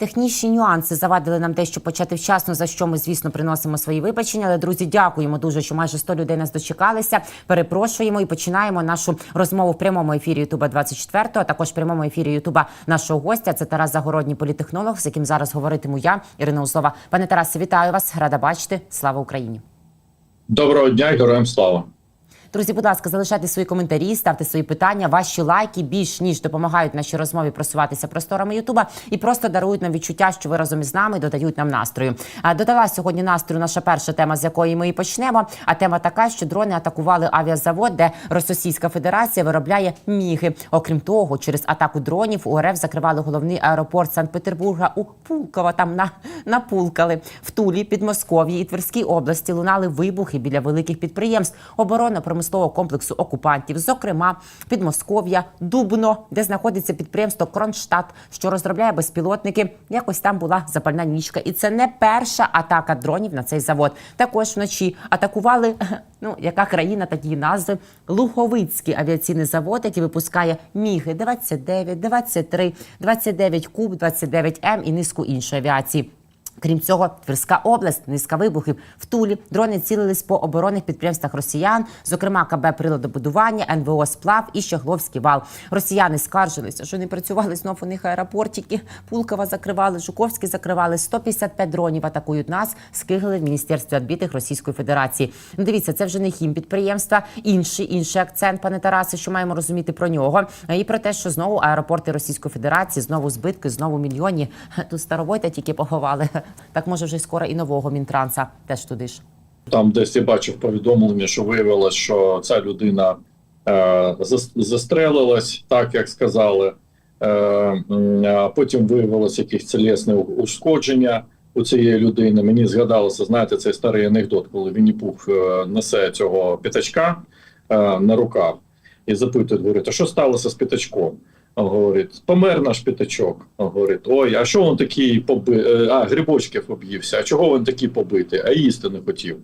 Технічні нюанси завадили нам дещо почати вчасно, за що ми, звісно, приносимо свої вибачення. Але друзі, дякуємо дуже, що майже 100 людей нас дочекалися. Перепрошуємо і починаємо нашу розмову в прямому ефірі Ютуба 24 а також в прямому ефірі Ютуба нашого гостя. Це Тарас Загородній, політехнолог, з яким зараз говоритиму я, Ірина Узлова. Пане Тарасе, вітаю вас! Рада бачити. Слава Україні! Доброго дня, героям слава. Друзі, будь ласка, залишайте свої коментарі, ставте свої питання. Ваші лайки більш ніж допомагають нашій розмові просуватися просторами Ютуба і просто дарують нам відчуття, що ви разом із нами додають нам настрою. Додала сьогодні настрою наша перша тема, з якої ми і почнемо. А тема така, що дрони атакували авіазавод, де Російська Федерація виробляє міги. Окрім того, через атаку дронів у РФ закривали головний аеропорт Санкт-Петербурга у Пулково. Там на напулкали в Тулі, Підмосков'ї і Тверській області. Лунали вибухи біля великих підприємств оборонно промислового комплексу окупантів, зокрема Підмосков'я, Дубно, де знаходиться підприємство Кронштадт, що розробляє безпілотники. Якось там була запальна нічка, і це не перша атака дронів на цей завод. Також вночі атакували. Ну, яка країна такі назви? Луховицький авіаційний завод, який випускає міги 29, 23, 29 Куб, 29 М і низку іншої авіації. Крім цього, Тверська область, низка вибухів в Тулі. Дрони цілились по оборонних підприємствах росіян, зокрема КБ приладобудування, НВО Сплав і Щегловський вал. Росіяни скаржилися, що не працювали знов у них аеропортики. Пулкова закривали, Жуковський закривали. 155 дронів атакують нас. Скигли в міністерстві відбитих Російської Федерації. Дивіться, це вже не хім підприємства. Інший інший акцент, пане Тарасе, що маємо розуміти про нього. І про те, що знову аеропорти Російської Федерації, знову збитки, знову мільйонні. Тут старовойта тільки поховали. Так може вже скоро і нового мінтранса теж туди ж. Там десь я бачив повідомлення, що виявилось, що ця людина е, застрелилась, так як сказали. Е, а потім виявилось якісь тілесне у- ушкодження у цієї людини. Мені згадалося, знаєте, цей старий анекдот, коли Вінні Пух е, несе цього п'ятачка е, на руках і запитує, говорить, а що сталося з п'ятачком? Говорить, помер наш п'ятачок. Говорить, ой, а що він такий поби... е, А, грибочків об'ївся. А чого він такий побитий? А їсти не хотів.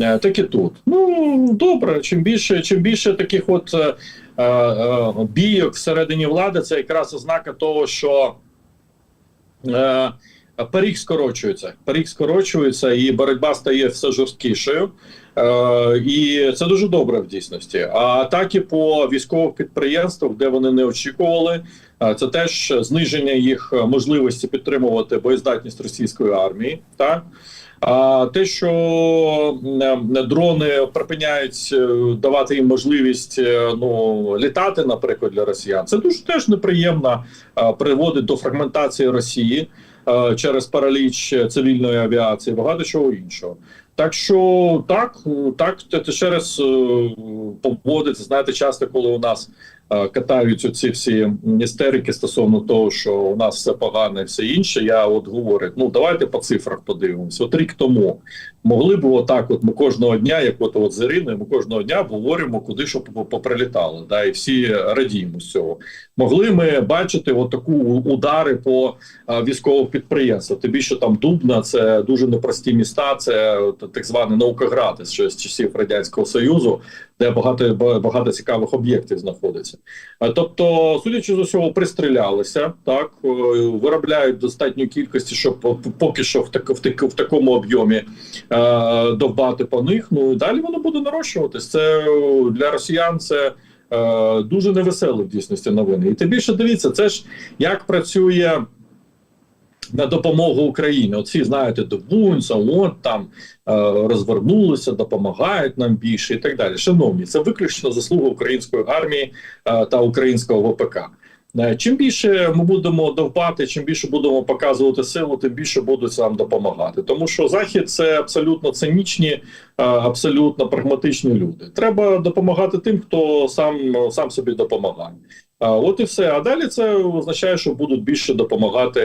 Е, Так і тут. Ну добре, чим більше, чим більше таких от е, е, бійок всередині влади, це якраз ознака того, що е, парік скорочується. Парік скорочується, і боротьба стає все жорсткішою. Е, і це дуже добре в дійсності. А атаки по військових підприємствах, де вони не очікували, е, це теж зниження їх можливості підтримувати боєздатність російської армії. Так а те, що м, дрони припиняють е, давати їм можливість е, ну літати, наприклад, для росіян, це дуже теж неприємно приводить до фрагментації Росії через параліч цивільної авіації, багато чого іншого. Так що так, так те ще раз е, поводиться. Знаєте, часто, коли у нас е, катають оці всі істерики стосовно того, що у нас все погано і все інше. Я от говорю: ну давайте по цифрах подивимося. От рік тому могли б отак, от ми кожного дня, як от, от з Іриною, ми кожного дня говоримо, куди що поп- поприлітало, да, і всі радіємо з цього. Могли ми бачити от таку удари по військових підприємствах. Тим більше там Дубна, це дуже непрості міста. Це так званий наукоград ще з часів радянського союзу, де багато багато цікавих об'єктів знаходиться. Тобто, судячи з усього, пристрілялися так, е, виробляють достатньої кількості, щоб поки що в так в, так, в такому об'ємі е, довбати по них. Ну далі воно буде нарощуватись. Це е, для росіян це. е, Дуже невеселі в дійсності новини, і тим більше дивіться, це ж як працює на допомогу Україні. Оці знаєте, до от там е, розвернулися, допомагають нам більше і так далі. Шановні, це виключно заслуга української армії е, та українського ВПК. Е, Чим більше ми будемо довбати, чим більше будемо показувати силу, тим більше будуть нам допомагати. Тому що захід це абсолютно цинічні, абсолютно прагматичні люди. Треба допомагати тим, хто сам сам собі допомагає. А, От і все. А далі це означає, що будуть більше допомагати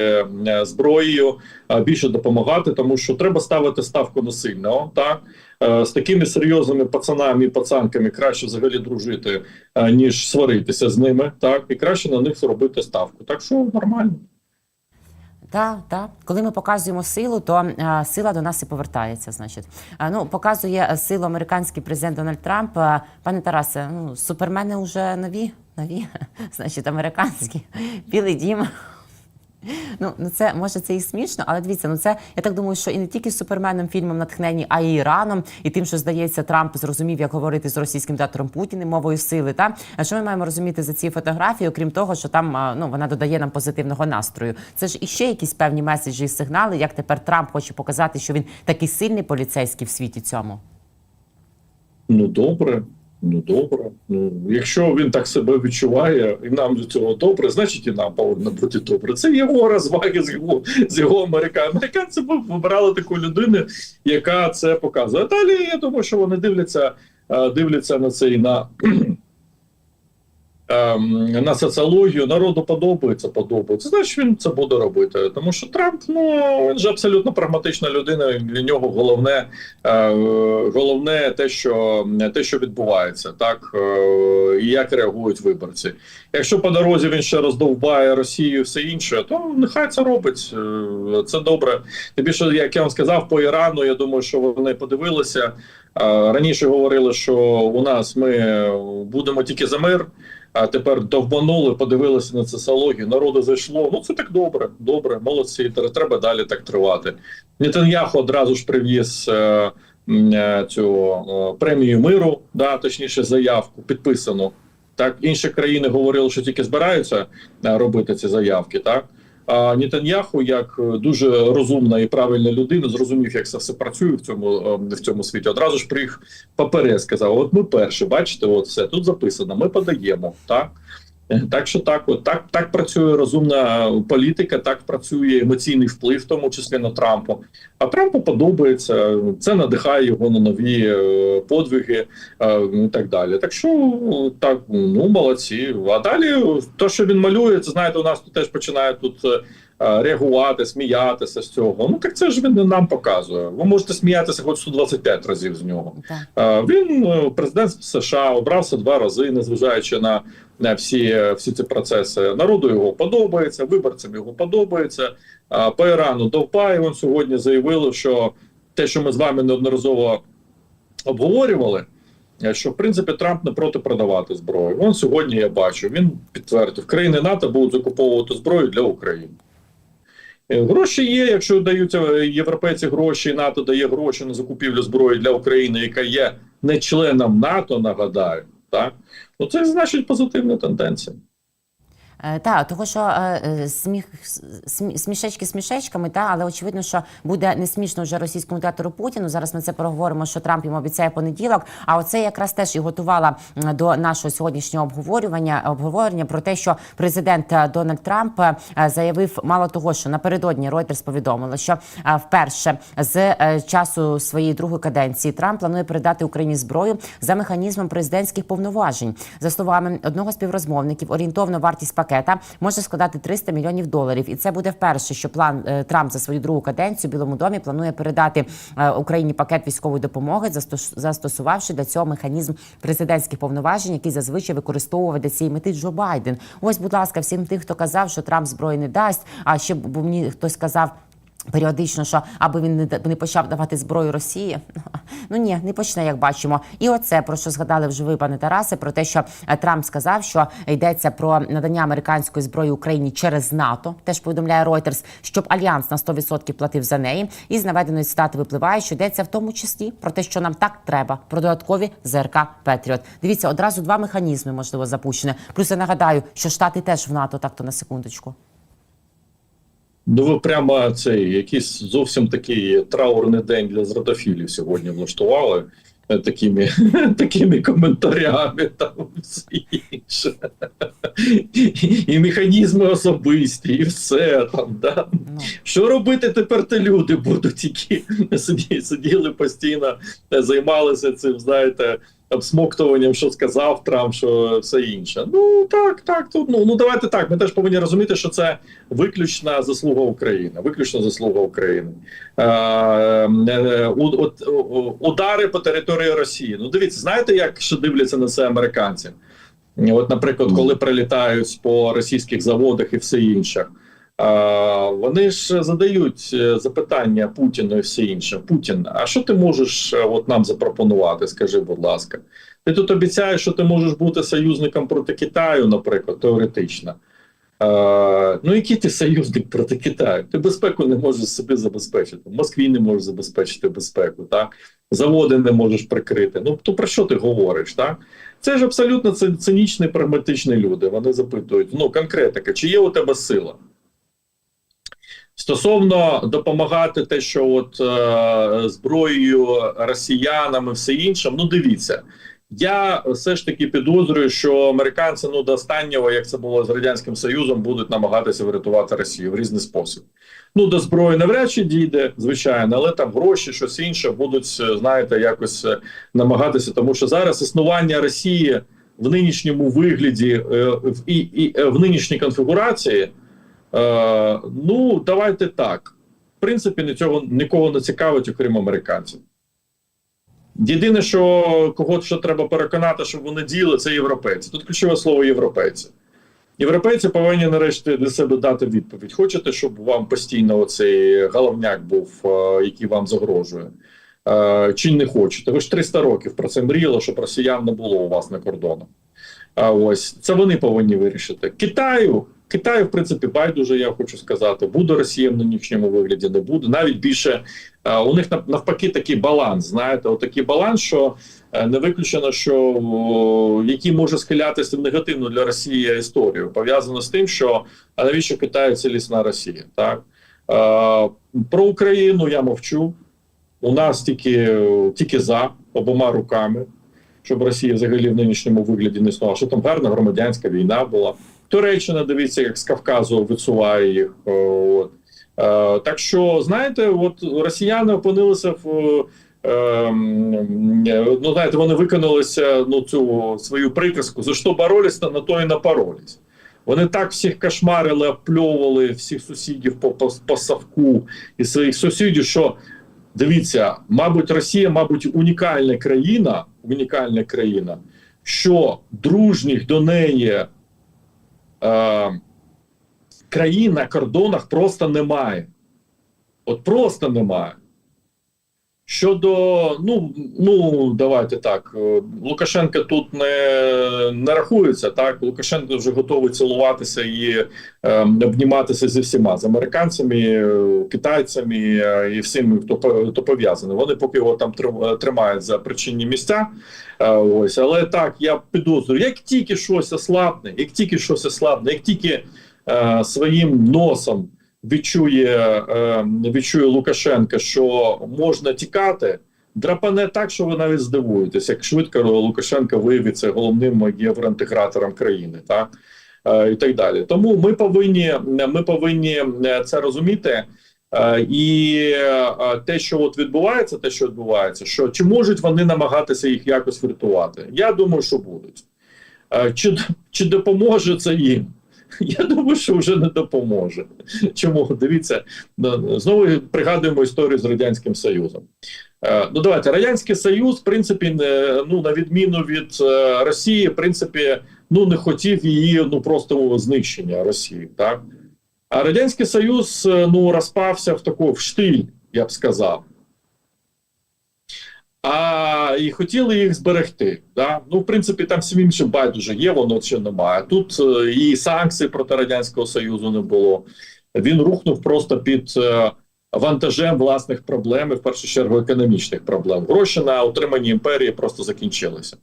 е, зброєю, більше допомагати, тому що треба ставити ставку на сильного. Так Е, з такими серйозними пацанами і пацанками краще взагалі дружити, е, ніж сваритися з ними. Так і краще на них зробити ставку. Так що нормально. Так, так. Коли ми показуємо силу, то е, сила до нас і повертається. Значить, Е, ну показує силу американський президент Дональд Трамп. Е, Пане Тарасе, ну супермени вже нові, нові, значить, американські білий дім. Ну, ну це може це і смішно, але дивіться, ну це я так думаю, що і не тільки суперменом фільмом натхнені, а й Іраном, і тим, що здається, Трамп зрозумів, як говорити з російським диктатором Путіним мовою сили. Та а що ми маємо розуміти за ці фотографії, окрім того, що там ну вона додає нам позитивного настрою. Це ж іще якісь певні меседжі і сигнали, як тепер Трамп хоче показати, що він такий сильний поліцейський в світі цьому. Ну добре, ну добре. Ну якщо він так себе відчуває, і нам до цього добре, значить і нам повинно бути добре. Це його розваги з його з його американ. Американці вибрали таку людину, яка це показує. Далі я думаю, що вони дивляться, е, дивляться на це і на. Ем, На соціологію народу подобається, подобається. Значить, він це буде робити. Тому що Трамп, ну він же абсолютно прагматична людина. Для нього головне, е, головне те, що те, що відбувається, так е, і як реагують виборці. Якщо по дорозі він ще роздовбає Росію, все інше, то нехай це робить. Е, Це добре. Тим більше, як я вам сказав, по Ірану, я думаю, що вони подивилися. Е, Раніше говорили, що у нас ми будемо тільки за мир. А тепер довбанули, подивилися на соціологію, народу зайшло. Ну це так добре, добре, молодці. Треба далі так тривати. Нетаньяху одразу ж привіз е, е, цю е, премію миру, да, точніше, заявку підписану. Так, інші країни говорили, що тільки збираються е, робити ці заявки. Так а Нітаньяху, як е, дуже розумна і правильна людина, зрозумів, як це все працює в цьому е, в цьому світі. Одразу ж приїх папере сказав: От ми перші, бачите, от все тут записано. Ми подаємо так. Так що так, от так, так працює розумна політика, так працює емоційний вплив, в тому числі на Трампа. А Трампу подобається, це надихає його на нові е, подвиги е, і так далі. Так що е, так, ну молодці. А далі то, що він малює, це знаєте, у нас тут теж починає тут. е, Реагувати, сміятися з цього. Ну так це ж він нам показує. Ви можете сміятися хоч 125 разів з нього. Так. Він президент США обрався два рази, незважаючи на всі, е, всі ці процеси. Народу його подобається, виборцям його подобається. По Ірану довпає він сьогодні заявили, що те, що ми з вами неодноразово обговорювали. е, Що в принципі Трамп не проти продавати зброю. Вон сьогодні я бачу. Він підтвердив, країни НАТО будуть закуповувати зброю для України. Е, Гроші є, якщо дають е, європейці гроші, НАТО дає гроші на закупівлю зброї для України, яка є не членом НАТО, нагадаю, так ну це значить позитивна тенденція. Е, Та того, що е, е, сміх смі- смішечки смішечками, та але очевидно, що буде не смішно вже російському диктатору Путіну. Зараз ми це проговоримо, що Трамп йому обіцяє понеділок. А оце якраз теж і готувала до нашого сьогоднішнього обговорювання обговорення про те, що президент Дональд Трамп заявив мало того, що напередодні Reuters повідомила, що вперше з часу своєї другої каденції Трамп планує передати Україні зброю за механізмом президентських повноважень. За словами одного з співрозмовників, орієнтовно вартість пакета може складати 300 мільйонів доларів, і це буде вперше, що план е, Трамп за свою другу каденцію в Білому домі планує передати е, Україні пакет військової допомоги, застос- застосувавши для цього механізм президентських повноважень, який зазвичай використовував для цієї мети Джо Байден. Ось, будь ласка, всім тим, хто казав, що Трамп зброї не дасть. А ще бо мені хтось сказав. Періодично, що аби він не почав давати зброю Росії, ну ні, не почне, як бачимо. І оце про що згадали вже ви, пане Тарасе, про те, що е, Трамп сказав, що йдеться про надання американської зброї Україні через НАТО. Теж повідомляє Reuters, щоб альянс на 100% платив за неї. І з наведеної цитати випливає, що йдеться в тому числі про те, що нам так треба, про додаткові ЗРК Петріот. Дивіться, одразу два механізми можливо запущені. Плюс я нагадаю, що штати теж в НАТО, так то на секундочку. Ну ви прямо цей якийсь зовсім такий траурний день для зрадофілів сьогодні влаштували. е, Такими такими коментарями там все інше. І механізми особисті, і все там. Да? Ну. Що робити тепер те люди будуть, які сиділи, постійно, е, займалися цим, знаєте, обсмоктуванням, що сказав Трамп, що все інше. Ну так, так. Тут ну, ну давайте так. Ми теж повинні розуміти, що це виключна заслуга України. Виключна заслуга України. Е, е, от, удари по території Росії. Ну дивіться, знаєте, як що дивляться на це американці? От, наприклад, коли прилітають по російських заводах і все інше. Вони ж задають е, запитання Путіну і все інше. Путін, а що ти можеш е, от нам запропонувати? Скажи, будь ласка, ти тут обіцяєш, що ти можеш бути союзником проти Китаю, наприклад, теоретично. Ну, який ти союзник проти Китаю? Ти безпеку не можеш собі забезпечити. В Москві не можеш забезпечити безпеку, так? заводи не можеш прикрити. Ну то про що ти говориш? так? Це ж абсолютно цинічні, прагматичні люди. Вони запитують: ну, конкретика, чи є у тебе сила? Стосовно допомагати те, що от е, зброєю росіянам і все інше, ну дивіться. Я все ж таки підозрюю, що американці ну до останнього, як це було з радянським Союзом, будуть намагатися врятувати Росію в різний спосіб. Ну до зброї навряд чи дійде, звичайно, але там гроші, щось інше будуть, е, знаєте, якось е, намагатися, тому що зараз існування Росії в нинішньому вигляді е, і, і в нинішній конфігурації. Е, ну, давайте так. В принципі, нічого нікого не цікавить, окрім американців. Єдине, що кого що треба переконати, щоб вони діяли, це європейці. Тут ключове слово європейці. Європейці повинні нарешті для себе дати відповідь. Хочете, щоб вам постійно оцей головняк був, е, який вам загрожує? Е, Чи не хочете? Ви ж 300 років про це мріяли, щоб росіян не було у вас на кордонах. А ось це вони повинні вирішити. Китаю, Китаю, в принципі, байдуже, я хочу сказати, буде Росія в нинішньому вигляді, не буде. Навіть більше е, у них нав- навпаки такий баланс. Знаєте, отакий баланс, що е, не виключено, що який може схилятися в негативну для Росії історію, пов'язано з тим, що а навіщо Китаю цілісна Росія? Так е, про Україну я мовчу. У нас тільки, тільки за обома руками щоб Росія взагалі в нинішньому вигляді не існувала. Що там гарна громадянська війна була. Туреччина, дивіться, як з Кавказу відсуває їх. От. Е, так що, знаєте, от росіяни опинилися в. е, ну, знаєте, вони виконалися ну, цю свою приказку, за що боролись, на то і напоролись. Вони так всіх кошмарили, опльовували всіх сусідів по, по, по совку і своїх сусідів, що Дивіться, мабуть, Росія, мабуть, унікальна країна, унікальна країна, що дружніх до неї е, країн на кордонах просто немає. От просто немає. Щодо, ну, ну давайте так. е, Лукашенко тут не, не рахується. Так, Лукашенко вже готовий цілуватися і е, обніматися зі всіма з американцями, е, китайцями е, і всіми, хто хто пов'язаний. Вони поки його там тримають за причинні місця. Е, Ось, але так, я підозрюю, як тільки щось ослабне, як тільки щось ослабне, як тільки е, своїм носом відчує, е, відчує Лукашенка, що можна тікати. Драпане так, що ви навіть здивуєтесь, як швидко Лукашенко виявиться головним євроінтегратором країни, так Е, і так далі. Тому ми повинні ми повинні е, це розуміти. І те, що от відбувається, те, що відбувається, що чи можуть вони намагатися їх якось врятувати? Я думаю, що будуть. Чи, чи допоможе це їм? Я думаю, що вже не допоможе. Чому дивіться, знову пригадуємо історію з радянським Союзом. Е, Ну, давайте радянський Союз, в принципі, ну на відміну від е, Росії, в принципі, ну не хотів її ну просто знищення Росії, так а радянський Союз е, ну розпався в таку в штиль, я б сказав. А і хотіли їх зберегти. Да? Ну, в принципі, там всім іншим байдуже є, воно чи немає. Тут е, і санкцій проти Радянського Союзу не було. Він рухнув просто під е, вантажем власних проблем, і в першу чергу економічних проблем. Гроші на утримання імперії просто закінчилися.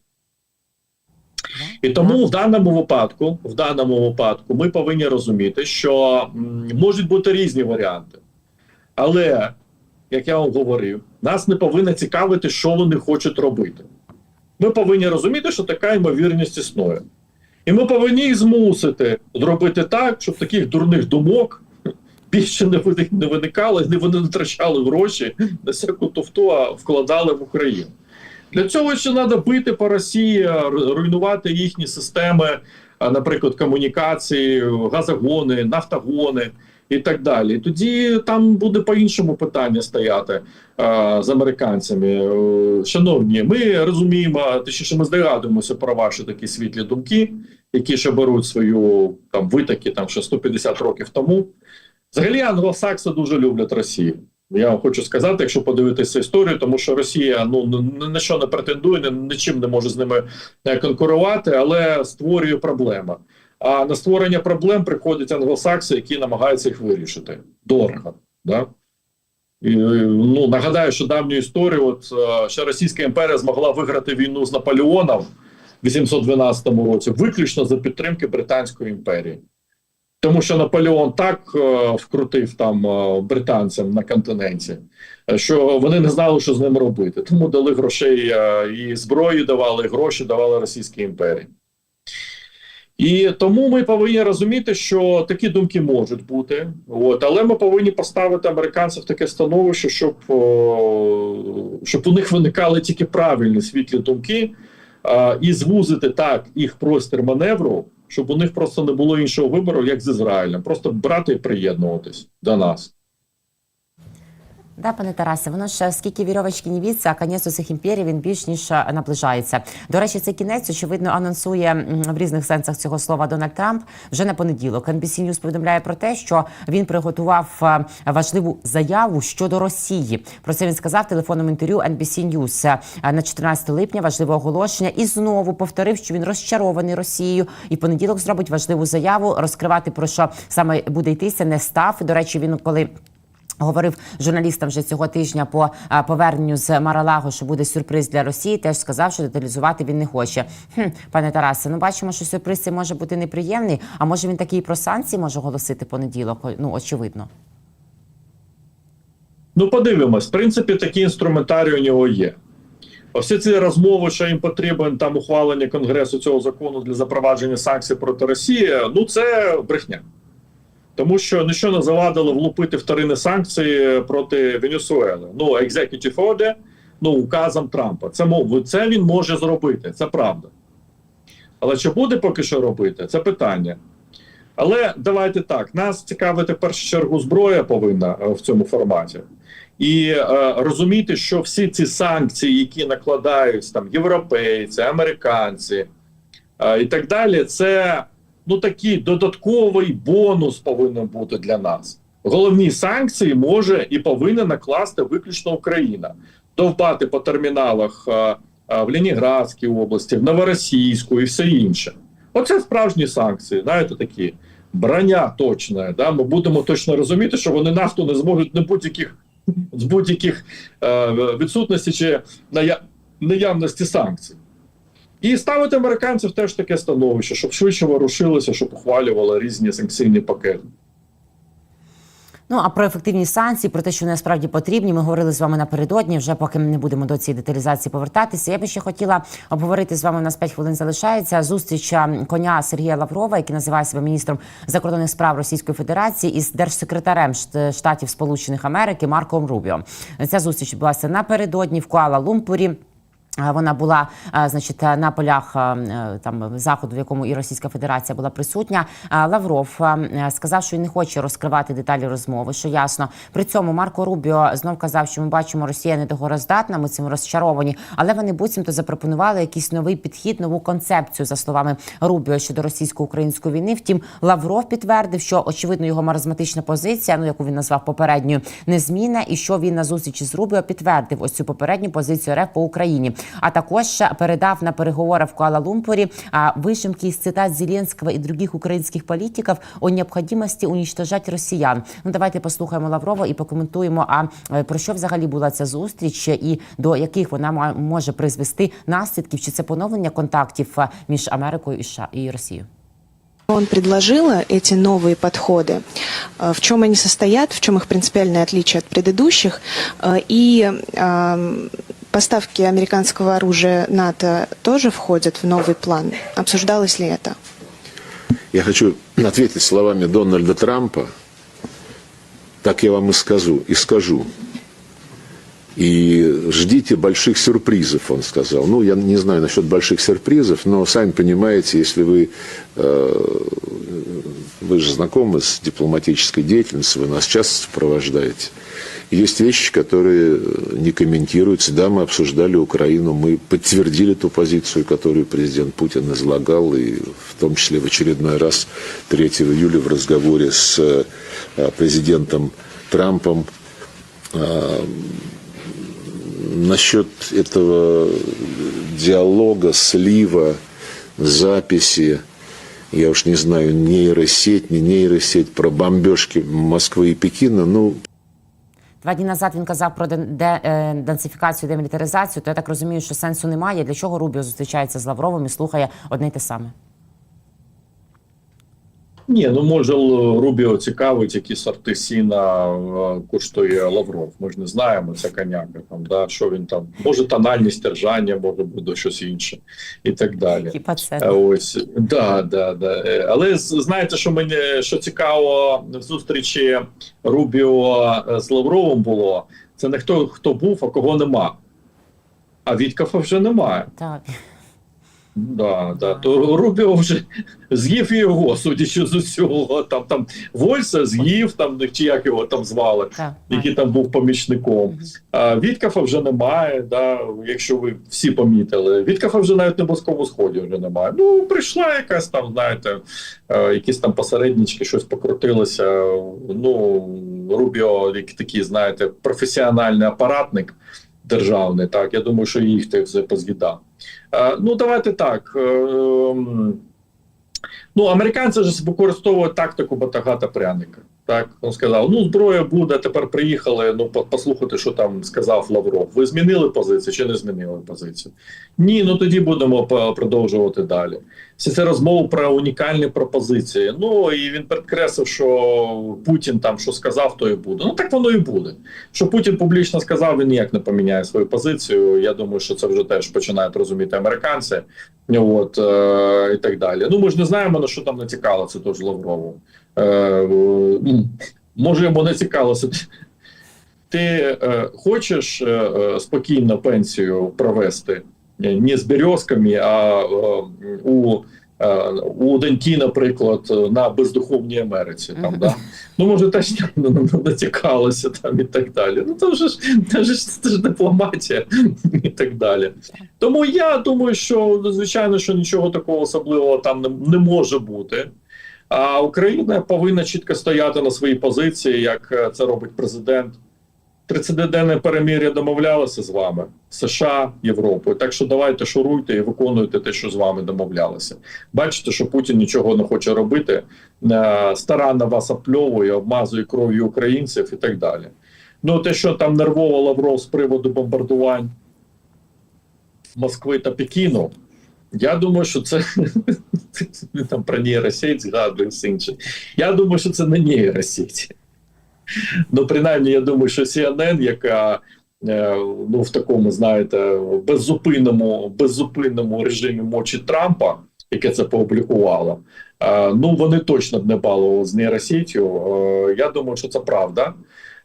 І тому в даному випадку, в даному випадку, ми повинні розуміти, що м, можуть бути різні варіанти. Але, як я вам говорив, нас не повинно цікавити, що вони хочуть робити. Ми повинні розуміти, що така ймовірність існує. І ми повинні їх змусити зробити так, щоб таких дурних думок більше не виник- не виникало, і вони не втрачали гроші на всяку туфту, а вкладали в Україну. Для цього ще треба бити по Росії, ру- руйнувати їхні системи, наприклад, комунікації, газогони, нафтогони і так далі. Тоді там буде по-іншому питання стояти а, з американцями. Е, Шановні, ми розуміємо, точніше, ми здогадуємося про ваші такі світлі думки, які ще беруть свою там витоки там ще 150 років тому. Взагалі, англосакси дуже люблять Росію. Я вам хочу сказати, якщо подивитися історію, тому що Росія ну на що не претендує, ні, нічим не може з ними е, конкурувати, але створює проблеми. А на створення проблем приходять англосакси, які намагаються їх вирішити. Дорого. Да? І, ну, нагадаю, що давню історію, от е, ще Російська імперія змогла виграти війну з Наполеоном в 812 році, виключно за підтримки Британської імперії. Тому що Наполеон так е, вкрутив там е, британцям на континенті, що вони не знали, що з ним робити. Тому дали грошей е, і зброї давали, і гроші давали Російській імперії. І тому ми повинні розуміти, що такі думки можуть бути, от, але ми повинні поставити американців таке становище, щоб, щоб у них виникали тільки правильні світлі думки, і звузити так їх простір маневру, щоб у них просто не було іншого вибору, як з Ізраїлем, просто брати і приєднуватись до нас. Да, пане Тарасе, воно ж скільки вірьовочки не віться, а конець усіх імперій він більш ніж е, наближається. До речі, цей кінець очевидно анонсує в різних сенсах цього слова Дональд Трамп вже на понеділок. NBC News повідомляє про те, що він приготував е, важливу заяву щодо Росії. Про це він сказав в телефонному інтерв'ю NBC News Е, на 14 липня. Важливе оголошення і знову повторив, що він розчарований Росією. І понеділок зробить важливу заяву. Розкривати про що саме буде йтися, не став. До речі, він коли. Говорив журналістам вже цього тижня по поверненню з Маралаго, що буде сюрприз для Росії. Теж сказав, що деталізувати він не хоче. Хм, пане Тарасе, ну бачимо, що сюрприз цей може бути неприємний. А може він такий про санкції може оголосити понеділок? Ну очевидно. Ну, подивимось. В принципі, такий інструментарій у нього є. Всі ці розмови, що їм потрібен там ухвалення Конгресу цього закону для запровадження санкцій проти Росії, ну це брехня. Тому що ніщо не завадило влупити вторинні санкції проти Венесуели. Ну, executive order, ну, указом Трампа. Це, мов- це він може зробити, це правда. Але чи буде поки що робити, це питання. Але давайте так: нас цікавити в першу чергу зброя повинна е, в цьому форматі. І е, розуміти, що всі ці санкції, які накладають там європейці, американці е, і так далі, це ну такий додатковий бонус повинен бути для нас. Головні санкції може і повинна накласти виключно Україна, довбати по терміналах е, е, в Леніградській області, в Новоросійську і все інше. Оце справжні санкції, знаєте, такі броня точна. Да? Ми будемо точно розуміти, що вони нафту не зможуть не будь-яких з будь-яких е, відсутності чи ная- наявності санкцій. І ставити американців теж таке становище, щоб швидше ворушилися, щоб ухвалювали різні санкційні пакети. Ну а про ефективність санкцій, про те, що насправді потрібні, ми говорили з вами напередодні. Вже поки ми не будемо до цієї деталізації повертатися. Я би ще хотіла обговорити з вами. У нас 5 хвилин залишається зустріч коня Сергія Лаврова, який називає себе міністром закордонних справ Російської Федерації, із держсекретарем Штатів Сполучених Америки Марком Рубіо. Ця зустріч відбулася напередодні в Куала-Лумпурі. А, Вона була значить на полях е, там заходу, в якому і Російська Федерація була присутня. Лавров е, сказав, що він не хоче розкривати деталі розмови, що ясно. При цьому Марко Рубіо знов казав, що ми бачимо, Росія недогороздатна, ми цим розчаровані, але вони буцімто запропонували якийсь новий підхід, нову концепцію за словами Рубіо щодо російсько-української війни. Втім, Лавров підтвердив, що очевидно його маразматична позиція, ну яку він назвав попередньою, незмінна, і що він на зустрічі з Рубіо підтвердив ось цю попередню позицію РФ по Україні А також передав на переговорах в Куала-Лумпурі а, вишимки із цитат Зеленського і других українських політиків о необхідності уничтожати росіян. Ну давайте послухаємо Лаврова і покоментуємо. А е, про що взагалі була ця зустріч і до яких вона ма- може призвести наслідків? Чи це поновлення контактів а, між Америкою і США і Росією? Он предложила эти новые подходы, э, в чем они состоят, в чем их принципиальное отличие от предыдущих, э, и эм, поставки американского оружия НАТО тоже входят в новый план. Обсуждалось ли это? Я хочу ответить словами Дональда Трампа. Так я вам и скажу, и скажу. И ждите больших сюрпризов, он сказал. Ну, я не знаю насчет больших сюрпризов, но сами понимаете, если вы, э, вы же знакомы с дипломатической деятельностью, вы нас часто сопровождаете. Есть вещи, которые не комментируются. Да, мы обсуждали Украину, мы подтвердили ту позицию, которую президент Путин излагал, и в том числе в очередной раз 3 июля в разговоре с э, президентом Трампом э, насчет этого диалога, слива, записи, я уж не знаю, нейросеть, не нейросеть, про бомбежки Москвы и Пекина, ну, Два дні назад він казав про ден- де, е, денацифікацію, демілітаризацію. То я так розумію, що сенсу немає. Для чого Рубіо зустрічається з Лавровим і слухає одне й те саме? Ні, ну може Рубіо цікавить, які сорти сіна е, коштує Лавров. Ми ж не знаємо, це коняка там, да, що він там. Може тональність держання, може буде щось інше і так далі. Хіба це Е, Ось да, да, да. Е, Але знаєте, що мені що цікаво в зустрічі Рубіо з Лавровим було. Це не хто хто був, а кого нема. А Віткафа вже немає. так? Да, да. То Рубіо вже з'їв його, судячи з усього. Там там Вольса з'їв, там чи як його там звали, Так, який там був помічником. А Віткафа вже немає, да, якщо ви всі помітили. Віткафа вже навіть на Близькому Сході вже немає. Ну, прийшла якась там, знаєте, е, якісь там посереднички, щось покрутилося. Ну, Рубіо, як такий, знаєте, професіональний апаратник державний. Так, я думаю, що їх ти все поз'їдав. Е, Ну, давайте так. е, Ну, американці ж використовують тактику батага та пряника. Так, він сказав: ну, зброя буде, тепер приїхали. Ну, по- послухайте, що там сказав Лавров. Ви змінили позицію чи не змінили позицію? Ні, ну тоді будемо продовжувати далі. Всі це розмови про унікальні пропозиції. Ну і він підкреслив, що Путін там що сказав, то і буде. Ну так воно і буде. Що Путін публічно сказав, він ніяк не поміняє свою позицію. Я думаю, що це вже теж починають розуміти американці. От е, і так далі. Ну ми ж не знаємо на що там натякало це теж Лаврову. Е, м, може йому не цікавилося. Ти е, хочеш е, е, спокійно пенсію провести е, не з березками, а е, у, е, у доньки, наприклад, на бездуховній Америці. Там, да? Ну, може, теж натякалося там і так далі. Ну, це вже ж, це ж, це ж дипломатія і так далі. Тому я думаю, що звичайно, що нічого такого особливого там не, не може бути. А Україна повинна чітко стояти на своїй позиції, як е, це робить президент. 30-денне перемир'я домовлялося з вами, США, Європою. Так що давайте шуруйте і виконуйте те, що з вами домовлялися. Бачите, що Путін нічого не хоче робити, е, старанно вас опльовує, обмазує кров'ю українців і так далі. Ну, те, що там нервово Лавров з приводу бомбардувань Москви та Пекіну, я думаю, що це там про нейросеть згадує інше. Я думаю, що це не нейросеть. Ну, принаймні, я думаю, що CNN, яка е, ну, в такому, знаєте, беззупинному, беззупинному режимі мочі Трампа, яке це поопублікувало, е, ну вони точно б не балували з нейросетю. Е, я думаю, що це правда.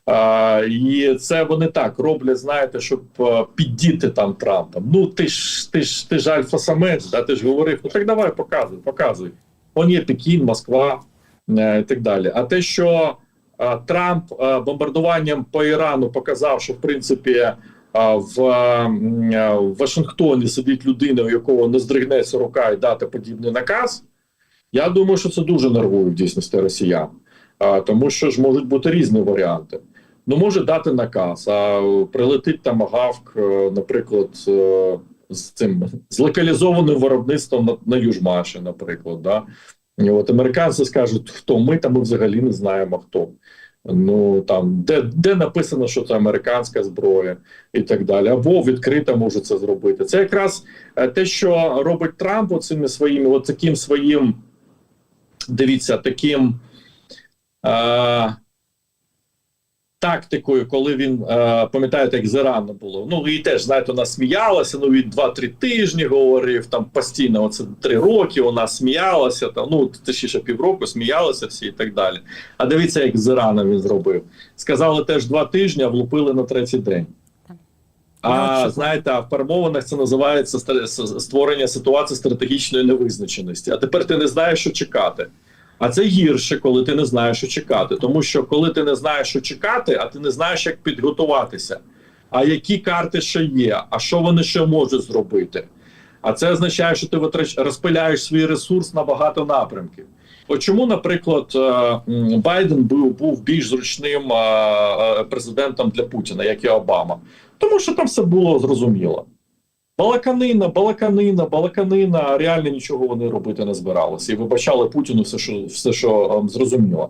А, і це вони так роблять, знаєте, щоб е, піддіти там Трампа. Ну ти ж ти ж ти ж альфа-самець, да, ти ж говорив, ну так давай показуй, показуй. Он є Пекін, Москва е, і так далі. А те, що Трамп е, бомбардуванням по Ірану показав, що в принципі е, в, е, Вашингтоні сидить людина, у якого не здригнеться рука і дати подібний наказ. Я думаю, що це дуже нервує в дійсності росіян, тому що ж можуть бути різні варіанти. Ну, може дати наказ, а прилетить там Агавк, е, наприклад, е, з цим з локалізованим виробництвом на, на Южмаші, наприклад. Да? От американці скажуть, хто ми, та ми взагалі не знаємо хто. Ну там де, де написано, що це американська зброя і так далі, або відкрито може це зробити. Це якраз е, те, що робить Трамп оцими своїми, от таким своїм, дивіться, таким. Е, Тактикою, коли він е, пам'ятаєте, як з було. Ну і теж знаєте, вона сміялася. Ну він 2-3 тижні говорив там постійно. Оце 3 роки вона сміялася. Там ну точніше півроку сміялася всі і так далі. А дивіться, як з Іраном він зробив. Сказали теж 2 тижні, а влупили на третій день. А знаєте, а в перемовинах це називається створення ситуації стратегічної невизначеності. А тепер ти не знаєш, що чекати. А це гірше, коли ти не знаєш, що чекати. Тому що коли ти не знаєш, що чекати, а ти не знаєш, як підготуватися. А які карти ще є, а що вони ще можуть зробити? А це означає, що ти витрач... розпиляєш свій ресурс на багато напрямків. От чому, наприклад, е, Байден був, був більш зручним е, е, президентом для Путіна, як і Обама? Тому що там все було зрозуміло. Балаканина, балаканина, балаканина, а реально нічого вони робити не збиралися. І вибачали Путіну все, що все, що ем, зрозуміло.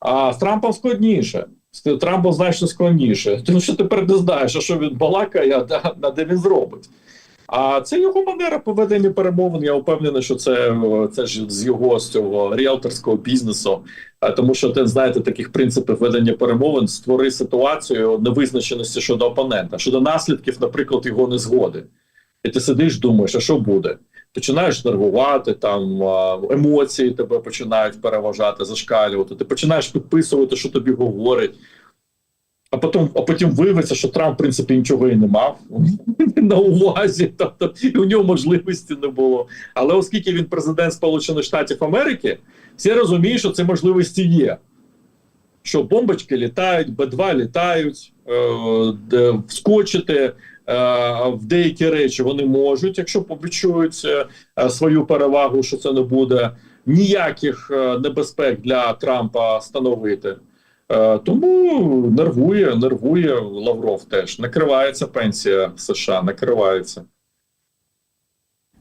А з Трампом складніше. З Трампом значно складніше. Тому що тепер не знаєш, а що він балакає, а а де він зробить. А це його манера поведення перемовин. Я впевнений, що це, це ж з його з цього ріелторського бізнесу. А тому, що ти знаєте, таких принципів ведення перемовин створи ситуацію невизначеності щодо опонента, щодо наслідків, наприклад, його незгоди. І ти сидиш, думаєш, а що буде? Починаєш нервувати, там емоції тебе починають переважати, зашкалювати. Ти починаєш підписувати, що тобі говорять. А потім, а потім виявиться, що Трамп, в принципі, нічого і не мав на увазі, тобто і у нього можливості не було. Але оскільки він президент Сполучених Штатів Америки, всі розуміють, що ці можливості є. Що бомбочки літають, Б-2 літають, е, вскочити в деякі речі вони можуть, якщо відчують е, свою перевагу, що це не буде ніяких е, небезпек для Трампа становити. Е, Тому нервує, нервує Лавров теж. Накривається пенсія США, накривається.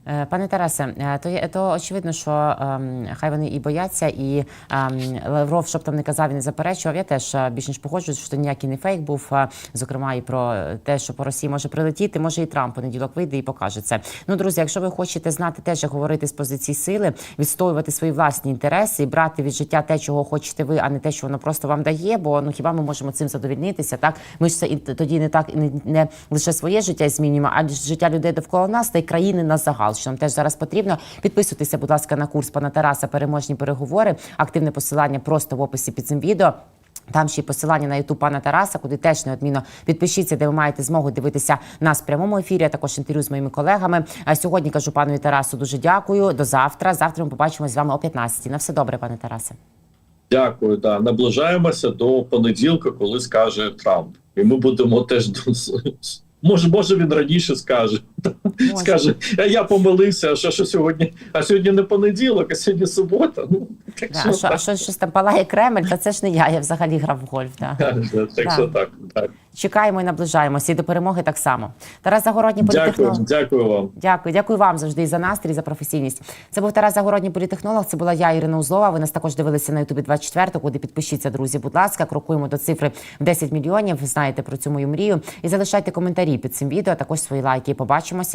Е, Пане Тарасе, е, то, є- то очевидно, що ем, хай вони і бояться, і ем, Лавров, щоб там не казав і не заперечував. Я теж е, більш ніж погоджуюсь, що ніякий не фейк був. Зокрема, і про те, що по Росії може прилетіти, може і Трамп понеділок вийде і покаже це. Ну, друзі, якщо ви хочете знати теж, як говорити з позиції сили, відстоювати свої власні інтереси і брати від життя те, чого хочете ви, а не те, що воно просто вам дає. Бо ну хіба ми можемо цим задовільнитися? Так ми ж це і тоді не так не, не лише своє життя змінюємо, а життя людей довкола нас та й країни на загал. Що нам теж зараз потрібно. Підписуйтеся, будь ласка, на курс пана Тараса. Переможні переговори. Активне посилання просто в описі під цим відео. Там ще й посилання на ютуб пана Тараса, куди теж неодмінно підпишіться, де ви маєте змогу дивитися нас в прямому ефірі, а також інтерв'ю з моїми колегами. А сьогодні кажу пану Тарасу дуже дякую. До завтра. Завтра ми побачимося з вами о 15 На все добре, пане Тарасе. Дякую. Да. Наближаємося до понеділка, коли скаже Трамп. І ми будемо теж може, може він раніше скаже. Скаже, а я помилився, а що, що сьогодні? А сьогодні не понеділок, а сьогодні субота. Ну так Да, що а що, так. що щось там палає Кремль, та це ж не я. Я взагалі грав в гольф. Да. Да, Так що так. так. Чекаємо і наближаємося. І до перемоги так само. Тарас Загородній політехнолог. Дякую, дякую вам. Дякую, дякую вам завжди і за настрій, і за професійність. Це був Тарас Загородній політехнолог. Це була я, Ірина Узлова. Ви нас також дивилися на Ютубі 24 куди підпишіться, друзі. Будь ласка, крокуємо до цифри в 10 мільйонів. Ви знаєте про цю мою мрію. І залишайте коментарі під цим відео. а Також свої лайки. Побачимося.